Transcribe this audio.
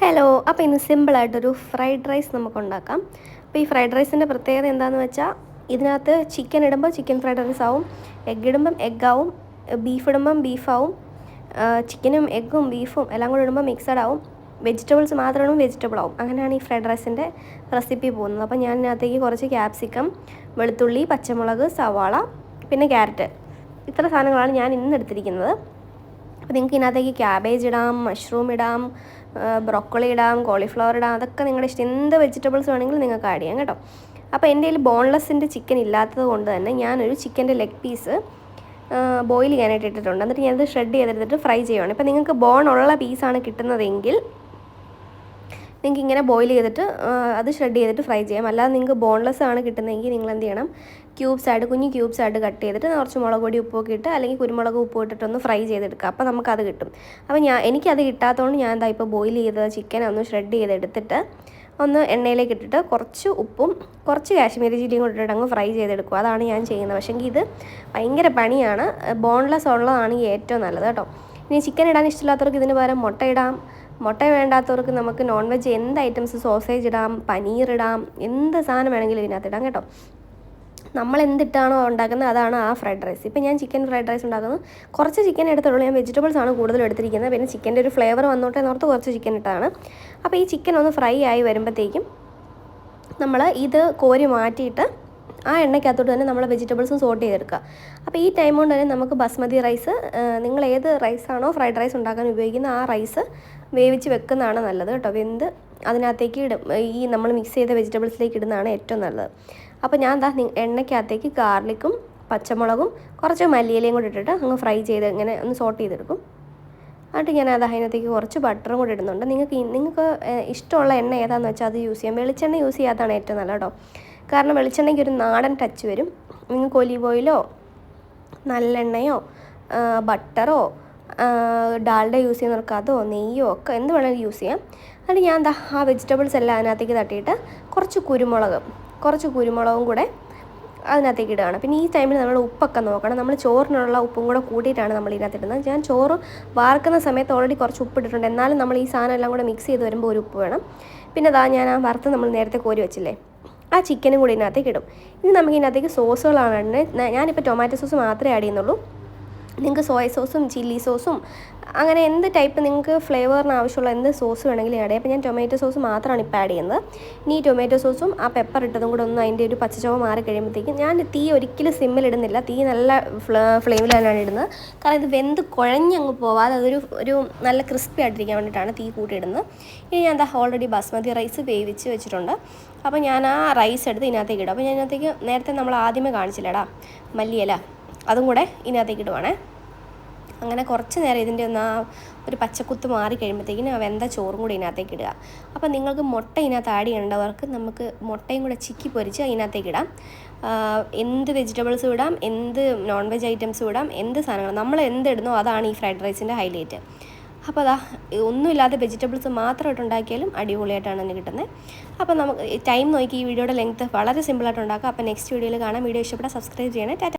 Hello അപ്പോൾ ഇന്ന് സിമ്പിളായിട്ടൊരു fried rice നമുക്ക് ഉണ്ടാക്കാം അപ്പോൾ ഈ ഫ്രൈഡ് റൈസിന്റെ പ്രത്യേകത എന്താണെന്ന് വെച്ചാൽ ഇതിനകത്ത് ചിക്കൻ ഇടുമ്പോൾ ചിക്കൻ ഫ്രൈഡ് റൈസ് ആവും എഗ് ഇടുമ്പം എഗ് ആവും ബീഫ് ഇടുമ്പം ബീഫാവും ചിക്കനും എഗ്ഗും ബീഫും എല്ലാം കൂടെ ഇടുമ്പോൾ മിക്സഡ് ആവും. വെജിറ്റബിൾസ് മാത്രം ഇടുമ്പോൾ വെജിറ്റബിൾ ആവും. അങ്ങനെയാണ് ഈ ഫ്രൈഡ് റൈസിന്റെ റെസിപ്പി പോകുന്നത്. അപ്പോൾ ഞാൻ ഇതിനകത്തേക്ക് കുറച്ച് ക്യാപ്സിക്കം വെളുത്തുള്ളി പച്ചമുളക് സവാള പിന്നെ ക്യാരറ്റ് ഇത്ര സാധനങ്ങളാണ് ഞാൻ ഇന്ന് എടുത്തിരിക്കുന്നത്. അപ്പോൾ നിങ്ങൾക്ക് ഇതിനകത്തേക്ക് ക്യാബേജ് ഇടാം മഷ്റൂം ഇടാം ബ്രൊക്കോളി ഇടാം കോളിഫ്ലവർ ഇടാം അതൊക്കെ നിങ്ങളുടെ ഇഷ്ടം. എന്ത് വെജിറ്റബിൾസ് വേണമെങ്കിലും നിങ്ങൾക്ക് ആഡ് ചെയ്യാം കേട്ടോ. അപ്പോൾ എന്റെ കയ്യിൽ ബോൺലെസ്സിന്റെ ചിക്കൻ ഇല്ലാത്തത് കൊണ്ട് തന്നെ ഞാനൊരു ചിക്കന്റെ ലെഗ് പീസ് ബോയിൽ ചെയ്യാനായിട്ട് ഇട്ടിട്ടുണ്ട്. എന്നിട്ട് ഞാനത് ഷ്രെഡ് ചെയ്തെടുത്തിട്ട് ഫ്രൈ ചെയ്യുവാണ്. ഇപ്പോൾ നിങ്ങൾക്ക് ബോൺ ഉള്ള പീസാണ് കിട്ടുന്നതെങ്കിൽ നിങ്ങൾക്ക് ഇങ്ങനെ ബോയിൽ ചെയ്തിട്ട് അത് ഷ്രെഡ് ചെയ്തിട്ട് ഫ്രൈ ചെയ്യാം. അല്ലാതെ നിങ്ങൾക്ക് ബോൺലെസ് ആണ് കിട്ടുന്നതെങ്കിൽ നിങ്ങൾ എന്ത് ചെയ്യണം ക്യൂബ്സ് ആയിട്ട് കുഞ്ഞു ക്യൂബ്സ് ആയിട്ട് കട്ട് ചെയ്തിട്ട് കുറച്ച് മുളക് പൊടി ഉപ്പൊക്കെ ഇട്ട് അല്ലെങ്കിൽ കുരുമുളക് ഉപ്പ് ഇട്ടിട്ടൊന്ന് ഫ്രൈ ചെയ്തെടുക്കുക അപ്പോൾ നമുക്കത് കിട്ടും. അപ്പോൾ ഞാൻ എനിക്കത് കിട്ടാത്തതുകൊണ്ട് ഞാൻ എന്താ ഇപ്പോൾ ബോയിൽ ചെയ്ത ചിക്കൻ ഒന്ന് ഷ്രെഡ് ചെയ്തെടുത്തിട്ട് ഒന്ന് എണ്ണയിലേക്ക് ഇട്ടിട്ട് കുറച്ച് ഉപ്പും കുറച്ച് കാശ്മീരി ചില്ലിയും കൂടി ഇട്ടിട്ട് അങ്ങ് ഫ്രൈ ചെയ്തെടുക്കും. അതാണ് ഞാൻ ചെയ്യുന്നത്. പക്ഷേ ഇത് ഭയങ്കര പണിയാണ്. ബോൺലെസ് ഉള്ളതാണെങ്കിൽ ഏറ്റവും നല്ലത് കേട്ടോ. ഇനി ചിക്കൻ ഇടാൻ ഇഷ്ടമില്ലാത്തവർക്ക് ഇതിന് പകരം മുട്ട ഇടാം. മുട്ട വേണ്ടാത്തവർക്ക് നമുക്ക് നോൺ വെജ് എന്ത് ഐറ്റംസ് സോസേജ് ഇടാം പനീർ ഇടാം എന്ത് സാധനം വേണമെങ്കിലും ഇതിനകത്ത് ഇടാം കേട്ടോ. നമ്മൾ എന്തിട്ടാണോ ഉണ്ടാക്കുന്നത് അതാണ് ആ ഫ്രൈഡ് റൈസ് ഇപ്പം ഞാൻ ചിക്കൻ ഫ്രൈഡ് റൈസ് ഉണ്ടാക്കുന്നത് കുറച്ച് ചിക്കൻ എടുത്തുള്ളൂ. ഞാൻ വെജിറ്റബിൾസ് ആണ് കൂടുതൽ എടുത്തിരിക്കുന്നത്. പിന്നെ ചിക്കന്റെ ഒരു ഫ്ലേവർ വന്നോട്ടെ എന്നോർത്ത് കുറച്ച് ചിക്കൻ ഇട്ടാണ്. അപ്പോൾ ഈ ചിക്കൻ ഒന്ന് ഫ്രൈ ആയി വരുമ്പോഴത്തേക്കും നമ്മൾ ഇത് കോരി മാറ്റിയിട്ട് ആ എണ്ണയ്ക്കകത്തോട്ട് തന്നെ നമ്മൾ വെജിറ്റബിൾസും സോർട്ട് ചെയ്തെടുക്കുക. അപ്പോൾ ഈ ടൈം കൊണ്ട് തന്നെ നമുക്ക് ബസ്മതി റൈസ് നിങ്ങൾ ഏത് റൈസാണോ ഫ്രൈഡ് റൈസ് ഉണ്ടാക്കാൻ ഉപയോഗിക്കുന്ന ആ റൈസ് വേവിച്ച് വെക്കുന്നതാണ് നല്ലത് കേട്ടോ. വെന്ത് അതിനകത്തേക്ക് ഇടും. ഈ നമ്മൾ മിക്സ് ചെയ്ത വെജിറ്റബിൾസിലേക്ക് ഇടുന്നതാണ് ഏറ്റവും നല്ലത്. അപ്പോൾ ഞാൻ എന്താ എണ്ണയ്ക്കകത്തേക്ക് ഗാർലിക്കും പച്ചമുളകും കുറച്ച് മല്ലിയിലയും കൂടി ഇട്ടിട്ട് അങ്ങ് ഫ്രൈ ചെയ്ത് ഇങ്ങനെ ഒന്ന് സോർട്ട് ചെയ്തെടുക്കും. എന്നിട്ട് ഞാൻ അത് അതിനകത്തേക്ക് കുറച്ച് ബട്ടറും കൂടി ഇടുന്നുണ്ട്. നിങ്ങൾക്ക് നിങ്ങൾക്ക് ഇഷ്ടമുള്ള എണ്ണ ഏതാണെന്ന് വെച്ചാൽ അത് യൂസ് ചെയ്യാം. വെളിച്ചെണ്ണ യൂസ് ചെയ്യാത്തതാണ് ഏറ്റവും നല്ലത് കേട്ടോ. കാരണം വെളിച്ചെണ്ണയ്ക്ക് ഒരു നാടൻ ടച്ച് വരും. നിങ്ങൾക്ക് ഒലീവ് ഓയിലോ നല്ലെണ്ണയോ ബട്ടറോ ഡാൽഡ യൂസ് ചെയ്യുന്നവർക്ക് അതോ നെയ്യോ ഒക്കെ എന്ത് വേണമെങ്കിലും യൂസ് ചെയ്യാം. അത് ഞാൻ എന്താ ആ വെജിറ്റബിൾസ് എല്ലാം അതിനകത്തേക്ക് തട്ടിയിട്ട് കുറച്ച് കുരുമുളക് കുറച്ച് കുരുമുളകും കൂടെ അതിനകത്തേക്ക് ഇടുകയാണ്. പിന്നെ ഈ ടൈമിൽ നമ്മൾ ഉപ്പൊക്കെ നോക്കണം. നമ്മൾ ചോറിനുള്ള ഉപ്പും കൂടെ കൂട്ടിയിട്ടാണ് നമ്മൾ ഇതിനകത്ത് ഇടുന്നത്. ഞാൻ ചോറ് വാർക്കുന്ന സമയത്ത് ഓൾറെഡി കുറച്ച് ഉപ്പ് ഇട്ടിട്ടുണ്ട്. എന്നാലും നമ്മൾ ഈ സാധനം എല്ലാം കൂടെ മിക്സ് ചെയ്ത് വരുമ്പോൾ ഒരു ഉപ്പ് വേണം. പിന്നെ അതാ ഞാൻ ആ വറുത്ത് നമ്മൾ നേരത്തെ കോരി വെച്ചില്ലേ? ആ ചിക്കനും കൂടി ഇതിനകത്തേക്ക് ഇടും. ഇനി നമുക്ക് ഇതിനകത്തേക്ക് സോസുകളാണ് ഞാനിപ്പോൾ ടൊമാറ്റോ സോസ് മാത്രമേ ആഡ് ചെയ്യുന്നുള്ളൂ. നിങ്ങൾക്ക് സോയ സോസും ചില്ലി സോസും അങ്ങനെ എന്ത് ടൈപ്പ് നിങ്ങൾക്ക് ഫ്ലേവറിന് ആവശ്യമുള്ള എന്ത് സോസ് വേണമെങ്കിലും ആഡ് ചെയ്യാം. അപ്പോൾ ഞാൻ ടൊമാറ്റോ സോസ് മാത്രമാണ് ഇപ്പോൾ ആഡ് ചെയ്യുന്നത്. ഇനി ടൊമാറ്റോ സോസും ആ പെപ്പർ ഇട്ടതും കൂടെ ഒന്ന് അതിന്റെ ഒരു പച്ചച്ചവ മാറി കഴിയുമ്പോഴത്തേക്കും ഞാൻ തീ ഒരിക്കലും സിമ്മിൽ ഇടുന്നില്ല. തീ നല്ല ഫ്ലെയിമിൽ തന്നെയാണ് ഇടുന്നത്. കാരണം ഇത് വെന്ത് കുഴഞ്ഞങ്ങ് പോവാതെ അതൊരു ഒരു നല്ല ക്രിസ്പി ആയിട്ടിരിക്കാൻ വേണ്ടിയിട്ടാണ് തീ കൂട്ടിയിടുന്നത് ഇനി ഞാൻ എന്താ ഓൾറെഡി ബാസ്മതി റൈസ് വേവിച്ച് വെച്ചിട്ടുണ്ട്. അപ്പോൾ ഞാൻ ആ റൈസ് എടുത്ത് ഇതിനകത്തേക്ക് ഇടും. അപ്പോൾ ഞാൻ ഇതിനകത്തേക്ക് നേരത്തെ നമ്മൾ ആദ്യമേ കാണിച്ചില്ലടാ മല്ലിയില. അതും കൂടെ ഇതിനകത്തേക്ക് ഇടുവാണേ. അങ്ങനെ കുറച്ച് നേരം ഇതിന്റെ ഒന്ന് ആ ഒരു പച്ചക്കുത്ത് മാറി കഴിയുമ്പോഴത്തേക്കിനും വെന്ത ചോറും കൂടി ഇതിനകത്തേക്ക് ഇടുക. അപ്പോൾ നിങ്ങൾക്ക് മുട്ട ഇതിനകത്ത് ആഡ് ചെയ്യേണ്ടവർക്ക് നമുക്ക് മുട്ടയും കൂടെ ചിക്കി പൊരിച്ച് അതിനകത്തേക്ക് ഇടാം. എന്ത് വെജിറ്റബിൾസ് ഇടാം എന്ത് നോൺ വെജ് ഐറ്റംസ് ഇടാം എന്ത് സാധനങ്ങൾ നമ്മൾ എന്തിടുന്നോ അതാണ് ഈ ഫ്രൈഡ് റൈസിന്റെ ഹൈലൈറ്റ് അപ്പോൾ അതാ ഒന്നുമില്ലാതെ വെജിറ്റബിൾസ് മാത്രമായിട്ട് ഉണ്ടാക്കിയാലും അടിപൊളിയായിട്ടാണ് എനിക്ക് കിട്ടുന്നത് അപ്പോൾ നമുക്ക് ടൈം നോക്കി ഈ വീഡിയോയുടെ ലെങ്ത്ത് വളരെ സിമ്പിളായിട്ട് ഉണ്ടാക്കാം. അപ്പോൾ നെക്സ്റ്റ് വീഡിയോയിൽ കാണാം. വീഡിയോ ഇഷ്ടപ്പെട്ടാൽ സബ്സ്ക്രൈബ് ചെയ്യണേ. ടാറ്റ